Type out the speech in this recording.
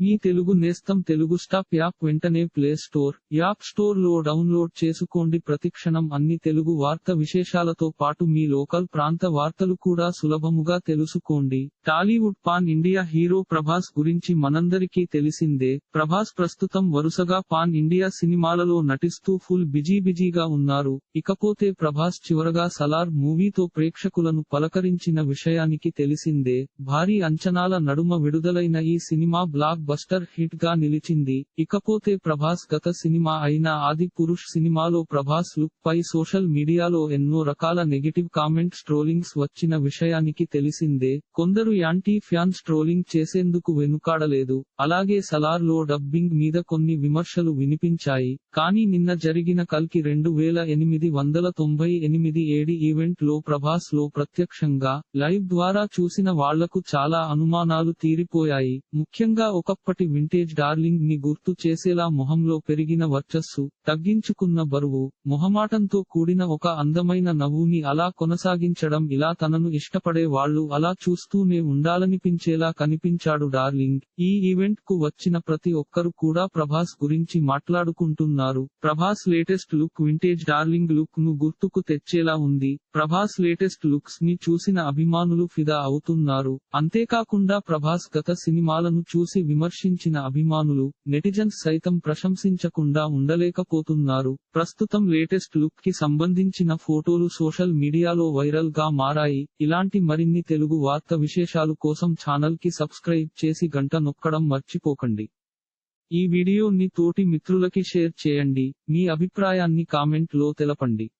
మీ తెలుగు నేస్తం Telugu stop app వెంటనే play store app స్టోర్లో డౌన్లోడ్ చేసుకోండి. ప్రతిక్షణం అన్ని తెలుగు వార్త విశేషాలతో పాటు మీ లోకల్ ప్రాంత వార్తలు కూడా సులభముగా తెలుసుకోండి. Tollywood pan India hero Prabhas గురించి మనందరికీ తెలిసిందే ప్రభాస్ ప్రస్తుతం వరుసగా పాన్ ఇండియా సినిమాలలో నటిస్తూ ఫుల్ బిజీ బిజీగా ఉన్నారు. ఇకపోతే ప్రభాస్ చివరగా సలార్ మూవీతో ప్రేక్షకులను పలకరించిన విషయానికి తెలిసిందే భారీ అంచనాల నడుమ విడుదలైన ఈ సినిమా బ్లాక్ బస్టర్ హిట్గా నిలిచింది. ఇకపోతే ప్రభాస్ గత సినిమా అయిన ఆది పురుష్ సినిమాలో ప్రభాస్ లుక్ పై సోషల్ మీడియాలో ఎన్నో రకాల నెగిటివ్ కామెంట్స్ ట్రోలింగ్స్ వచ్చిన విషయానికి తెలిసిందే. కొందరు యాంటీ ఫ్యాన్స్ ట్రోలింగ్ చేసేందుకు వెనుకాడలేదు. అలాగే సలార్లో డబ్బింగ్ మీద కొన్ని విమర్శలు వినిపించాయి. కానీ నిన్న జరిగిన కల్కి రెండు వేల ఎనిమిది వందల తొంభై ఎనిమిది ఏడి ఈవెంట్లో ప్రభాస్లో ప్రత్యక్షంగా లైవ్ ద్వారా చూసిన వాళ్ళకు చాలా అనుమానాలు తీరిపోయాయి. ముఖ్యంగా ఒక అప్పటి వింటేజ్ డార్లింగ్ని గుర్తు చేసేలా మొహంలో పెరిగిన వర్చస్సు తగ్గించుకున్న బరువు మొహమాటంతో కూడిన ఒక అందమైన నవ్వుని అలా కొనసాగించడం ఇలా తనను ఇష్టపడే వాళ్ళు అలా చూస్తూనే ఉండాలనిపించేలా కనిపించాడు డార్లింగ్ ఈ ఈవెంట్కు వచ్చిన ప్రతి ఒక్కరు కూడా ప్రభాస్ గురించి మాట్లాడుకుంటున్నారు. Prabhas latest look vintage darling లుక్ను గుర్తుకు తెచ్చేలా ఉంది. ప్రభాస్ లేటెస్ట్ లుక్స్ని చూసిన అభిమానులు ఫిదా అవుతున్నారు. అంతేకాకుండా ప్రభాస్ గత సినిమాలను చూసి విమర్శించిన అభిమానులు నెటిజన్స్ సైతం ప్రశంసించకుండా ఉండలేకపోతున్నారు. ప్రస్తుతం లేటెస్ట్ లుక్కి సంబంధించిన ఫోటోలు సోషల్ మీడియాలో వైరల్గా మారాయి. ఇలాంటి మరిన్ని తెలుగు వార్త విశేషాలు కోసం ఛానల్కి సబ్స్క్రైబ్ చేసి గంట నొక్కడం మర్చిపోకండి. ఈ వీడియోని తోటి మిత్రులకి షేర్ చేయండి. మీ అభిప్రాయాన్ని కామెంట్లో తెలపండి.